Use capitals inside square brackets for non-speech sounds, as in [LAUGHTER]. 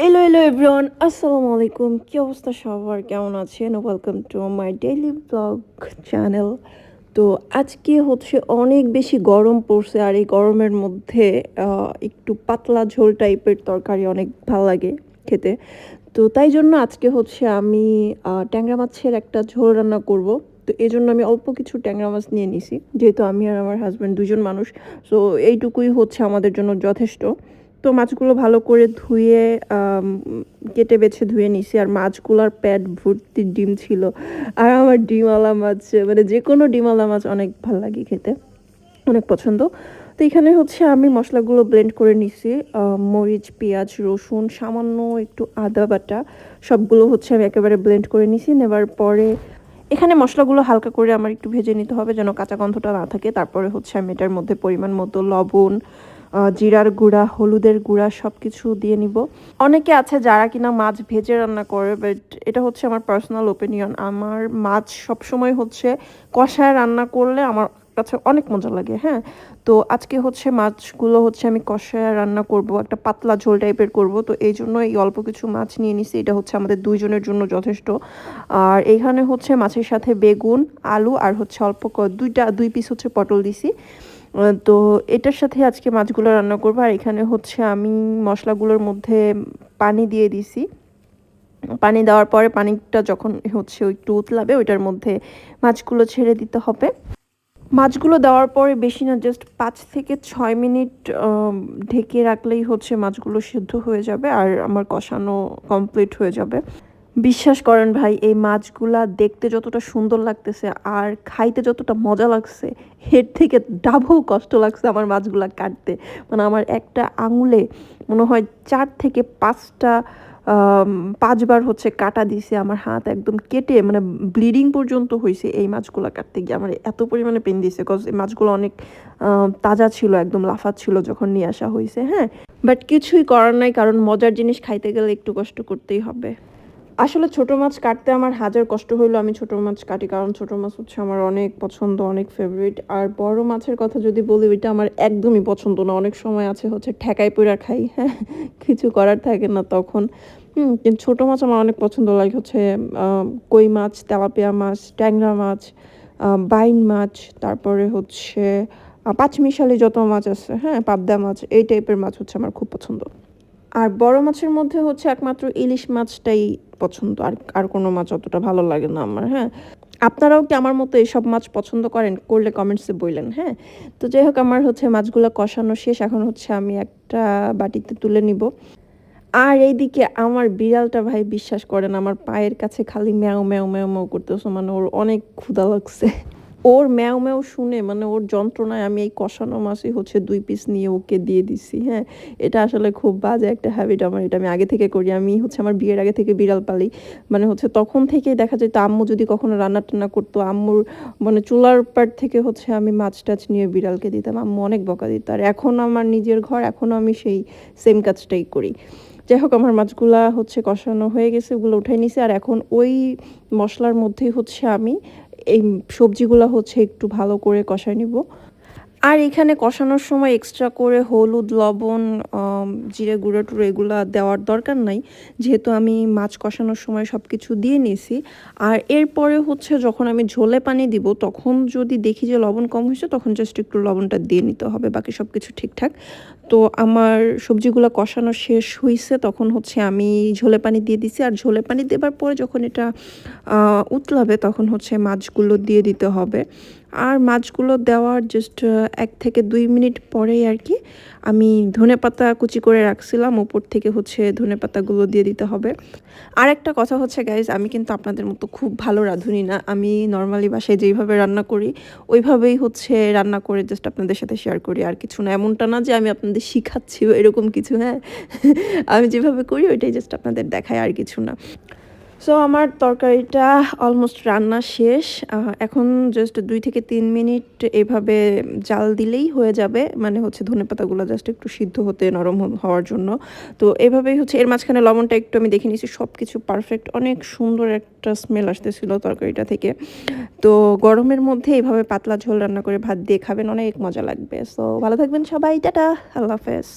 Hello hello everyone আসসালামু আলাইকুম কী অবস্থা সবার কেমন আছেন welcome to my daily blog channel তো আজকে হচ্ছে অনেক বেশি গরম পড়ছে আর এই গরমের মধ্যে একটু পাতলা ঝোল টাইপের তরকারি অনেক ভালো লাগে খেতে। তো তাই জন্য আজকে হচ্ছে আমি ট্যাংরা মাছের একটা ঝোল রান্না করব। তো এই জন্য আমি অল্প কিছু ট্যাংরা মাছ নিয়ে নিছি। যেহেতু আমি আর আমার হাজব্যান্ড দুজন মানুষ সো এইটুকুই হচ্ছে আমাদের জন্য যথেষ্ট। তো মাছগুলো ভালো করে ধুয়ে কেটে বেছে ধুয়ে নিছি। আর মাছগুলোর প্যাট ভর্তি ডিম ছিল। আর আমার ডিমওয়ালা মাছ মানে যে কোনো ডিমওয়ালা মাছ অনেক ভালো লাগে খেতে, অনেক পছন্দ। তো এখানে হচ্ছে আমি মশলাগুলো ব্লেন্ড করে নিছি। মরিচ, পেঁয়াজ, রসুন, সামান্য একটু আদা বাটা, সবগুলো হচ্ছে আমি একেবারে ব্লেন্ড করে নিছি। নেবার পরে এখানে মশলাগুলো হালকা করে আমার একটু ভেজে নিতে হবে যেন কাঁচা গন্ধটা না থাকে। তারপরে হচ্ছে আমি এটার মধ্যে পরিমাণ মতো লবণ জিরার গুঁড়া, হলুদের গুঁড়া সব কিছু দিয়ে নিব। অনেকে আছে যারা কিনা মাছ ভেজে রান্না করে বাট এটা হচ্ছে আমার পার্সোনাল ওপিনিয়ন আমার মাছ সবসময় হচ্ছে কষায় রান্না করলে আমার কাছে অনেক মজা লাগে হ্যাঁ? তো আজকে হচ্ছে মাছগুলো হচ্ছে আমি কষায় রান্না করব, একটা পাতলা ঝোল টাইপের করব। তো এই জন্য এই অল্প কিছু মাছ নিয়ে নিছি, এটা হচ্ছে আমাদের দুইজনের জন্য যথেষ্ট। আর এইখানে হচ্ছে মাছের সাথে বেগুন, আলু, আর হচ্ছে অল্প দুইটা, দুই পিস হচ্ছে পটল দিছি। তো এটার সাথে আজকে মাছগুলো রান্না করব। আর এখানে হচ্ছে আমি মশলাগুলোর মধ্যে পানি দিয়ে দিছি। পানি দেওয়ার পরে পানিটা যখন হচ্ছে একটু উতলাবে, ওইটার মধ্যে মাছগুলো ছেড়ে দিতে হবে। মাছগুলো দেওয়ার পরে বেশি না জাস্ট পাঁচ থেকে ছয় মিনিট ঢেকে রাখলেই হচ্ছে মাছগুলো সিদ্ধ হয়ে যাবে আর আমার কষানো কমপ্লিট হয়ে যাবে। বিশ্বাস করেন ভাই, এই মাছগুলা দেখতে যতটা সুন্দর লাগতেছে আর খাইতে যতটা মজা লাগছে হেড থেকে ডাবল কষ্ট লাগছে আমার মাছগুলা কাটতে। মানে আমার একটা আঙুলে মনে হয় চার থেকে পাঁচটা পাঁচবার হচ্ছে কাটা দিছে, আমার হাত একদম কেটে মানে ব্লিডিং পর্যন্ত হয়েছে এই মাছগুলো কাটতে গিয়ে। আমার এত পরিমাণে পেন দিছে কজ এই মাছগুলো অনেক তাজা ছিল, একদম লাফা লাফাচ্ছিল যখন নিয়ে আসা হয়েছে হ্যাঁ। বাট কিছুই করার নাই, কারণ মজার জিনিস খাইতে গেলে একটু কষ্ট করতেই হবে। আসলে ছোট মাছ কাটতে আমার হাজার কষ্ট হইল, আমি ছোট মাছ কাটি, কারণ ছোট মাছ হচ্ছে আমার অনেক পছন্দ, অনেক ফেভারিট আর বড় মাছের কথা যদি বলি, ওইটা আমার একদমই পছন্দ না। অনেক সময় আছে হচ্ছে ঠেকাই পুরা খাই হ্যাঁ কিছু করার থাকে না তখন। কিন্তু ছোট মাছ আমার অনেক পছন্দ লাগে হচ্ছে কই মাছ, তেলাপিয়া মাছ, ট্যাংরা মাছ বাইন মাছ, তারপরে হচ্ছে পাঁচমিশালি যত মাছ আছে হ্যাঁ পাবদা মাছ, এই টাইপের মাছ হচ্ছে আমার খুব পছন্দ। আর বড় মাছের মধ্যে হচ্ছে একমাত্র ইলিশ মাছটাই পছন্দ। আর আর কোনো মাছ অতটা ভালো লাগে না আমার হ্যাঁ। আপনারাও কি আমার মতো এইসব মাছ পছন্দ করেন? করলে কমেন্টসে বললেন হ্যাঁ। তো যাই হোক, আমার হচ্ছে মাছগুলো কষানো শেষ। এখন হচ্ছে আমি একটা বাটিতে তুলে নিব। আর এইদিকে আমার বিড়ালটা ভাই বিশ্বাস করেন, আমার পায়ের কাছে খালি ম্যাও ম্যাও ম্যাও ম্যাও করতেছে। মানে ওর অনেক ক্ষুধা লাগছে। ওর ম্যাও ম্যাও শুনে মানে ওর যন্ত্রণায় আমি এই কষানো মাছই হচ্ছে দুই পিস নিয়ে ওকে দিয়ে দিছি হ্যাঁ। এটা আসলে খুব বাজে একটা হ্যাবিট আমার, এটা আমি আগে থেকে করি। আমি হচ্ছে আমার বিয়ের আগে থেকে বিড়াল পালি। মানে হচ্ছে তখন থেকেই দেখা যেত আম্মু যদি কখনো রান্না টান্না করতো, আম্মুর মানে চুলার পার থেকে হচ্ছে আমি মাছ টাছ নিয়ে বিড়ালকে দিতাম। আম্মু অনেক বকা দিত। আর এখন আমার নিজের ঘর এখনও আমি সেই সেম কাজটাই করি। যাই হোক, আমার মাছগুলা হচ্ছে কষানো হয়ে গেছে, ওগুলো উঠাই নিছি। আর এখন ওই মশলার মধ্যেই হচ্ছে আমি এই সবজিগুলো হচ্ছে একটু ভালো করে কষায় নিব। আর এখানে কষানোর সময় এক্সট্রা করে হলুদ, লবণ জিরে গুঁড়ো টুড়ো এগুলো দেওয়ার দরকার নাই। যেহেতু আমি মাছ কষানোর সময় সব কিছু দিয়ে নিয়েছি। আর এরপরে হচ্ছে যখন আমি ঝোলে পানি দিব, তখন যদি দেখি যে লবণ কম হয়েছে, তখন জাস্ট একটু লবণটা দিয়ে নিতে হবে, বাকি সব কিছু ঠিকঠাক। তো আমার সবজিগুলো কষানো শেষ হয়েছে তখন হচ্ছে আমি ঝোলে পানি দিয়ে দিছি। আর ঝোলে পানি দেবার পরে যখন এটা উতলাবে, তখন হচ্ছে মাছগুলো দিয়ে দিতে হবে। আর মাছগুলো দেওয়ার জাস্ট এক থেকে দুই মিনিট পরেই আর কি আমি ধনেপাতা কুচি করে রাখছিলাম। উপর থেকে হচ্ছে ধনেপাতাগুলো দিয়ে দিতে হবে। আর একটা কথা হচ্ছে গাইজ আমি কিন্তু আপনাদের মতো খুব ভালো রাঁধুনি না। আমি নর্মালি বাসায় যেইভাবে রান্না করি, ওইভাবেই হচ্ছে রান্না করে জাস্ট আপনাদের সাথে শেয়ার করি। আর কিছু না, এমনটা না যে আমি আপনাদের শিখাচ্ছি এরকম কিছু হ্যাঁ? [LAUGHS] আমি যেভাবে করি, ওইটাই জাস্ট আপনাদের দেখায় আর কিছু না। সো আমার তরকারিটা অলমোস্ট রান্না শেষ। এখন জাস্ট দুই থেকে তিন মিনিট এভাবে জাল দিলেই হয়ে যাবে। মানে হচ্ছে ধনেপাতাগুলো জাস্ট একটু সিদ্ধ হতে নরম হওয়ার জন্য। তো এভাবেই হচ্ছে এর মাঝখানে লবণটা একটু আমি দেখে নিয়েছি সব কিছু পারফেক্ট অনেক সুন্দর একটা স্মেল আসতেছিল তরকারিটা থেকে। তো গরমের মধ্যে এইভাবে পাতলা ঝোল রান্না করে ভাত দিয়ে খাবেন অনেক মজা লাগবে। সো ভালো থাকবেন সবাই, টাটা, আল্লাহ হাফেজ।